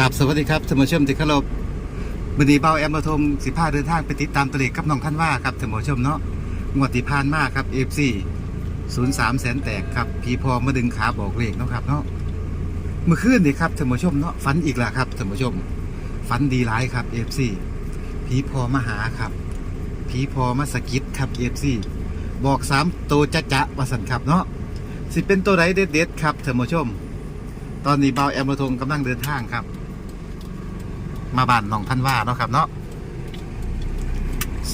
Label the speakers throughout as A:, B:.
A: กับสวัสดีครับท่านผู้ชมที่เคารพวันนี้เบาแอมมาทมสิพาเดินทางไปติดตามตัวเลขกับน้องท่านว่าครับท่านผู้ชมเนาะงวดที่ผ่านมาครับ FC 03แสนแตกครับพีพอมาดึงขาบอกเลขเนาะครับเนาะเมื่อคืนนี่ครับท่านผู้ชมเนาะฝันอีกแล้วครับท่านผู้ชมฝันดีหลายครับ FC ผีพอมาหาครับผีพอมาสะกิดครับ FC บอกสามตัวจะจะวสันครับเนาะสิเป็นตัวไหนเด็ดๆครับท่านผู้ชม ตอนนี้เบาแอมระทงกำลังเดินทางครับ มาบ้านหนองท่านว่าเนาะครับเนาะ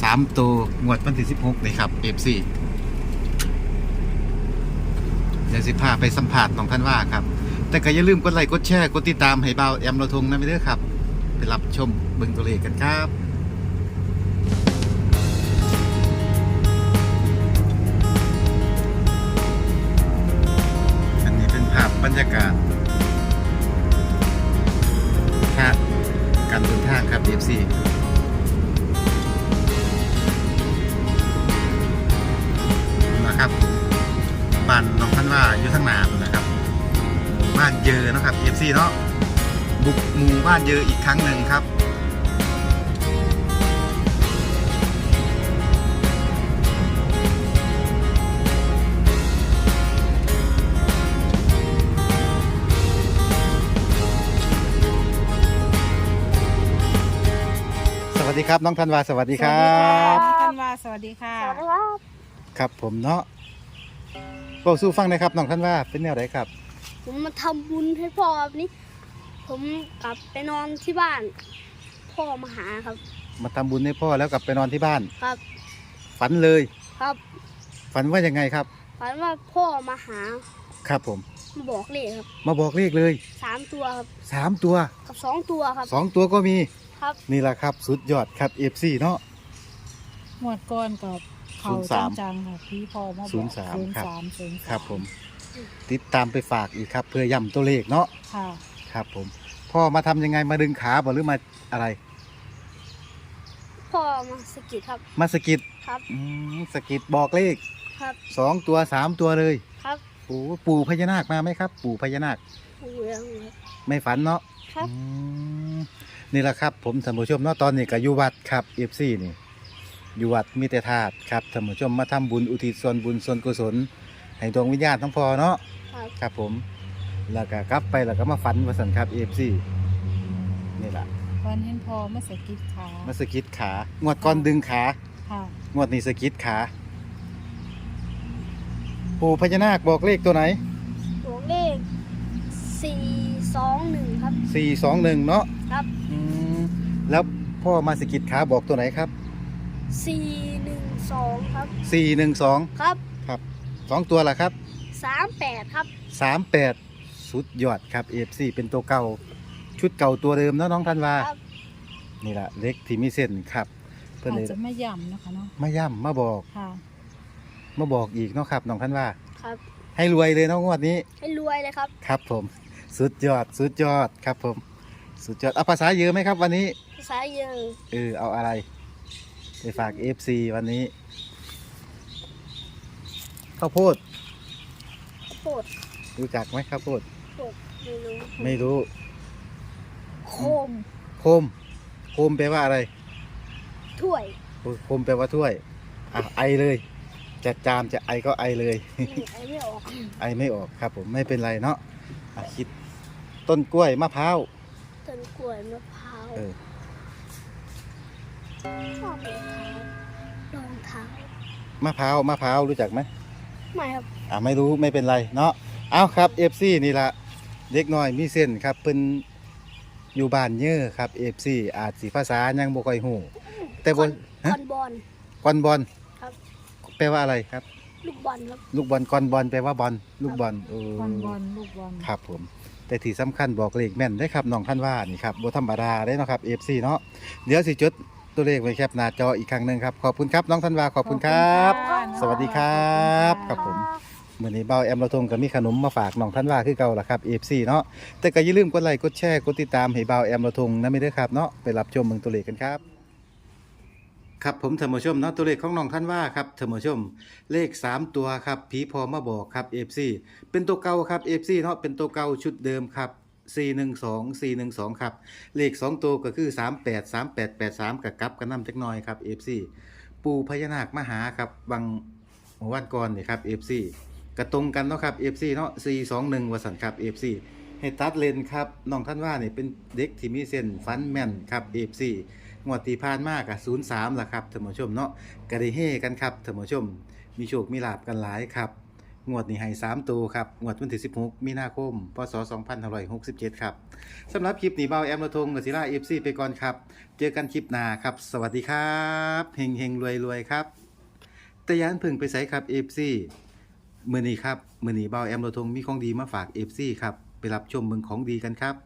A: สามตัวงวดวันที่สิบหกนี่ครับเอฟซีเดี๋ยวสิพาไปสัมผัสหนองท่านว่าครับ แต่ก็อย่าลืมกดไลค์กดแชร์กดติดตามให้เบาแอมระทงนะไม่เด้อครับ ไปรับชมเบิ่งตัวเลขกันครับอันนี้เป็นภาพบรรยากาศ ครับ DFC นะครับบ้านน้องท่านว่าอยู่ทั้งนานนะครับบ้านเยอนะครับ DFC เนาะบุกหมู่บ้านเยออีกครั้งหนึ่งครับ ดีครับ น้องธันวาสวัสดีครับ
B: สวัสดีค่ะท่านว่าสวัสดีค่ะ
C: สวัสดีครับ
A: ครับผมเนาะบอกสู้ฟังหนะครับน้องท่านว่าเป็นแนวไหนครับ
C: ผมมาทำบุญให้พ่อครับนี่ผมกลับไปนอนที่บ้าน พ่อมาหาครับ
A: มาทำบุญให้พ่อแล้วกลับไปนอนที่บ้าน
C: ครับ
A: ฝันเลย
C: ครับ
A: ฝันว่ายังไงครับ
C: ฝันว่าพ่อมาหา
A: ครับผม
C: มาบอกเลขครับ
A: มาบอกเลขเลย
C: สามตัวครับ
A: สามตัว
C: กับสองตัวครับ
A: สองตัวก็มี
C: ครับ
A: นี่แหละครับ สุดยอดครับ FC เนาะ
B: หมวดก่อนกับเขา
A: ศูนย์สาม
B: จังๆค่ะพี่พอมาบอก
A: ศูนย์สามครับ
B: ศูนย์ศูนย์สา
A: ครับผม ติดตามไปฝากอีกครับ เพื่อย้ำตัวเลขเนาะ
B: ค่ะ
A: ครับ ผม พ่อมาทำยังไงมาดึงขาบ่หรือมาอะไร
C: พ่อมาสะกิดครับ
A: มาสะกิด
C: ครับ
A: อืมสะกิดบอกเลข
C: ครับ
A: สองตัวสามตัวเลย
C: ครับ
A: โอ้ปู่พญานาคมาไหมครับ ปู่พญานาค
C: หูเรื่องครับ
A: ไม่ฝันเนาะ
C: ครับ
A: อืม นี่แหละครับ ผมท่านผู้ชมเนาะตอนนี้ก็อยู่วัดครับเอฟซีนี่อยู่วัดมีแต่ธาตุครับท่านผู้ชมมาทำบุญอุทิศส่วนบุญส่วนกุศลให้ดวงวิญญาณทั้งพอเนาะ
C: ครับ
A: ครับผมแล้วก็กลับไปแล้วก็มาฝันว่าสันครับเอฟซีนี่แหละ
B: วันเห็นพอมาสะกิดขา
A: มาสะกิดขางวดก่อนดึงขา
B: ค่ะ
A: งวดนี้สะกิดขาปู่พญานาคบอกเลขตัวไหน
C: บอกเลขสี่สองหนึ่งครับ
A: สี่สองหนึ่งเนาะ
C: ครับ
A: อืม แล้วพ่อมาสะกิดขาบอกตัวไหนครับ
C: สี่หนึ่งสองครับ
A: สี่หนึ่งสอง
C: ครับ
A: ครับสองตัวละครับ
C: สามแปดครับ
A: สามแปดสุดยอดครับเอฟซีเป็นตัวเก่า ชุดเก่าตัวเดิมเนาะน้องธันวา
C: ครับ
A: นี่แหละเล็กที่มีเส้นครับ เพื่อน
B: อา
A: เล
B: จ
A: ย
B: จะไม่ย่ำนะคะเนาะ
A: มาย่ำมาบอก
B: ค่ะ
A: มาบอกอีกเนาะครับน้องธันวา
C: ครับ
A: ให้รวยเลยเน้องงวดนี้
C: ให้รวยเลยครับ
A: ครับผม สุดยอด สุดยอดครับผม สุดยอดเอาภาษาเยอะไหมครับวันนี้
C: ภาษาเยอะ
A: เออเอาอะไร ไปฝากเอฟซีวันนี้ข้าวโพด
C: โคตร
A: รู้จักไหมข้าวโพด
C: โคตรไม่รู้
A: ไม่รู้
C: โคม
A: โคมโคมแปลว่าอะไร
C: ถ้วย
A: โอ้ยโคมแปลว่าถ้วยอะไอเลยจะจามจะไอก็ไอเลย
C: นี่ไอไม่ออก
A: ไอไม่ออกครับผมไม่เป็นไรเนาะอะคิดต้นกล้วยมะพร้าว
C: ต้นกล้วยมะพร้าว
A: เออ
C: ชอบรองเท้ารองเท้ามะ
A: พร้าวมะพร้าวรู้จักไหม
C: ไม่ครับ
A: อะไม่รู้ไม่เป็นไรเนาะเอาครับเอฟซีนี่ละเด็กน้อยมีเส้นครับเป็นอยู่บ้านเยอะครับเอฟซีอาจสีภาษายังบ่ค่อยหูแต่บน
C: ค
A: ฮะ
C: อนบอล
A: กอนบอล
C: ครับ
A: แปลว่าอะไรครับ
C: ลูกบอลครับ
A: ลูกบอลกอนบอลแปลว่าบอลลูกบอลเออ
B: บอลบอลลูกบอล
A: ครับผม แต่ที่สำคัญบอกเลขแม่นได้ครับน้องท่านว่านี่ครับบ่ธรรมดาได้เนาะครับ FC เนาะเดี๋ยวสิจดตัวเลขไว้แคปหน้าจออีกครั้งหนึ่งครับ ขอบคุณครับน้องท่านว่าขอบคุณครับ
B: ขอณ
A: สวัสดีครับครับผมมื้อนี้เบาแอมเราทงก็มีขนมมาฝากน้องท่านว่าคือเก่าล่ะครับ FC เนาะแต่ก็อย่าลืมกดไลค์กดแชร์กดติดตามให้เบาแอมเราทงนะไม่ได้อครับเนาะไปรับชมเมืองตัวเลขกันครับ ครับผมท่านผู้ชมเนาะตัวเลขของน้องท่านว่าครับท่านผู้ชมเลข 3 ตัวครับผีพอมาบอกครับ FC เป็นตัวเก่าครับ FC เนาะเป็นตัวเก่าชุดเดิมครับ412 412 ครับ เลข 2 ตัวก็คือ 38 3883กับกับกันน้ำจักหน่อยครับ FC ปูพญานาคมหาครับวังเมื่อวันก่อนนี่ครับ FC กระตรงกันเนาะครับ FC เนาะ421วสันครับ FC ให้ตัดเลนครับน้องท่านว่าเนี่เป็นเด็กที่มีเส้นฟันแม่นครับ FC งวดที่ผ่านมากอะ03ล่ะครับท่านผู้ชมเนาะก็ได้เฮกันครับท่านผู้ชม มีโชคมีลาบกันหลายครับ งวดนี้ให้3ตัวครับ งวดวันที่16มีนาคม พศ2567ครับสำหรับคลิปนี้เบาแอมระทงกับศิลาเอฟซีไปก่อนครับ เจอกันคลิปหน้าครับ สวัสดีครับเฮงเฮงรวยรวยครับแต่ยานพึ่งไปใส่ครับเอฟซีมือนี้ครับมือนี้เบาแอมระทงมีของดีมาฝากเอฟซีครับ ไปรับชมเมืองของดีกันครับ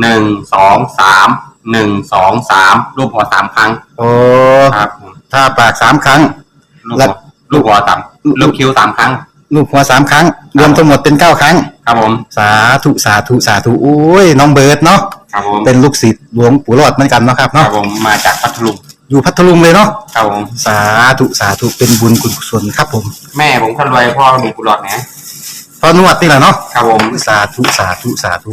D: หนึ่งสองสามหนึ่งสองสามรูปหัวสามครั้ง
A: โอ้
D: ครับผม
A: ถ้าปากสามครั้ง
D: ลูก
A: แล้
D: หั
A: ว
D: วลูกหัวสามลูกคิ้วสามครั้ง
A: ลูกหัวสามครั้ง รวมทั้งหมดเป็นเก้าครั้ง
D: ครับผม
A: สาธุสาธุสาธุโอ้ยน้องเบิร์ดเนาะ
D: ครับผม
A: เป็นลูกศิษย์หลวงปู่รอดเหมือนกันเนาะครับ
D: ครั
A: เนาะ
D: บผมมาจากพัทลุง
A: อยู่พัทลุงเลยเนาะ
D: ครับผม
A: สาธุสาธุเป็นบุญกุศลครับผม
D: แม่ผมคนรวยพ่อมีกุหลาบนะ
A: พอนวดนี่แหละเนาะ
D: ครับผม
A: สาธุสาธุสาธุ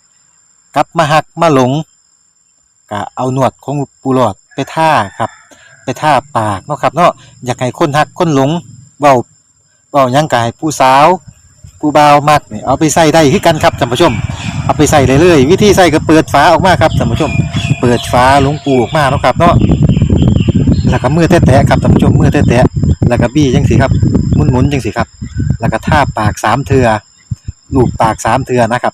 A: กลับมาหักมาหลงก็เอาหนวดของปูหลอดไปท่าครับ ไปท่าปากเนาะครับเนาะอยากให้คนหักคนหลงเบาเบายังกายผู้สาวผู้บ่าวมักเนี่ยเอาไปใส่ได้คือกันครับท่านผู้ชม เอาไปใส่เลยเลยวิธีใส่ก็เปิดฝาออกมาครับท่านผู้ชม เปิดฝาหลวงปูออกมาเนาะครับเนาะแล้วก็มือแตะๆครับท่านผู้ชมมือแตะๆแล้วก็บี้จังสิครับหมุนๆจังสิครับ แล้วก็ท่าปากสามเทือลูบปากสามเทือนะครับ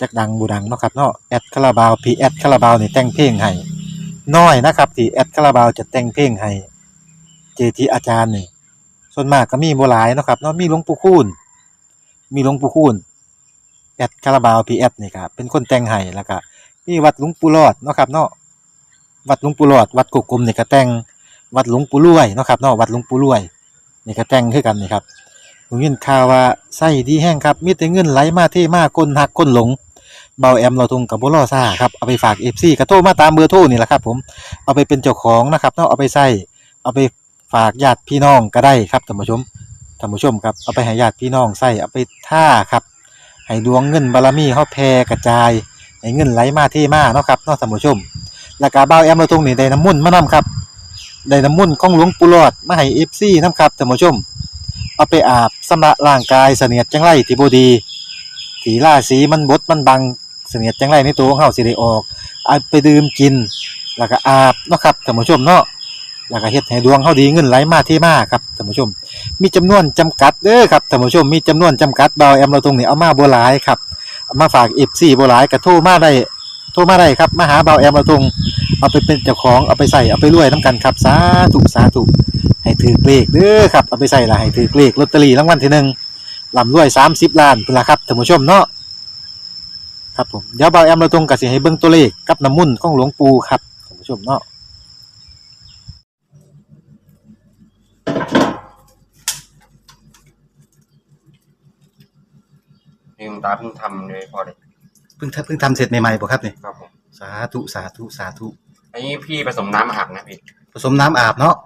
A: จักดังบูดังเนาะครับเนาะแอดคาราบาวพีแอดคาราบาวนี่แต่งเพลงให้น้อยนะครับที่แอดคาราบาวจะแต่งเพลงให้เจทีอาจารย์นี่ส่วนมากก็มีบ่หลายเนาะครับเนาะมีหลวงปู่คูณมีหลวงปู่คูณแอดคาราบาวพีแอดนี่ครับเป็นคนแต่งให้แล้วก็มีวัดหลวงปู่หลอดเนาะครับเนาะวัดหลวงปู่หลอด วัดกุกกลมนี่ก็แต่งวัดหลวงปู่รวยเนาะครับเนาะวัดหลวงปู่รวยนี่ก็แต่งคือกันนี่ครับ ผมยินข่าวว่าไส้ดีแห้งครับมีแต่เงินไหลมาเทมาคนหักคนหลงเบาแอมเราทุงกับบ่รอซ่าครับเอาไปฝาก FC ก็โทรมาตามเบอร์โทรนี่แหละครับ ผมเอาไปเป็นเจ้าของนะครับเนาะเอาไปใส่เอาไปฝากญาติพี่น้องก็ได้ครับท่านผู้ชมท่านผู้ชมครับเอาไปให้ญาติพี่น้องใส่เอาไปท่าครับให้ดวงเงินบารมีเฮาแผ่กระจายให้เงินไหลมาเทมาเนาะครับเนาะท่านผู้ชมแล้วก็บ่าแอมเราตรงนี้ได้น้ำมุ่นมานํครับได้น้ำมุ่นของหลวงปู่หลอดมาให้ FC นํครับท่านผู้ชม เอาไปอาบสำระร่างกายเสนียดจังไรที่บ่ดีที่ราศีมันบดมันบังเสนียดจังไรในตัวของเฮาสิได้ออกเอาไปดื่มกิน แล้วก็อาบเนาะครับท่านผู้ชมเนาะแล้วก็เฮ็ดให้ดวงเฮาดีเงินไหลมาเทมาครับท่านผู้ชม มีจำนวนจำกัดเด้อครับท่านผู้ชมมีจำนวนจำกัดบาแอมเราตรงนี้เอามาบ่หลายครับเอามาฝาก FC บ่หลายก็โทรมาได้โทรมาได้ครับมาหาเบาแอมเราตรงเอาไปเป็นเจ้าของเอาไปใส่เอาไปรวยน้ำกันครับสาธุสาธุ ให้ถือเลขเด้อครับเอาไปใส่ละให้ถือเลขลอตเตอรี่รางวัลที่หนึ่งลำรวยสามสิบล้านเป็นละครับท่านผู้ชมเนาะครับผมเดี๋ยวเบาแอมเราตรงกับสิให้เบิ่งตัวเลขกับน้ำมุ่นต์ของหลวงปู่ครับท่านผู้ชมเนาะ
D: นี่คุณตาเพิ่งทำเลยพอเลย
A: เพิ่งเพิ่งทำเสร็จใหม่ๆป่ะครับเนี่ย
D: ครับผม
A: สาธุสาธุสาธุ
D: อันนี้พี่ผสมน้ำอาบนะพี่
A: ผสมน้ำอาบเนาะ
D: ครับ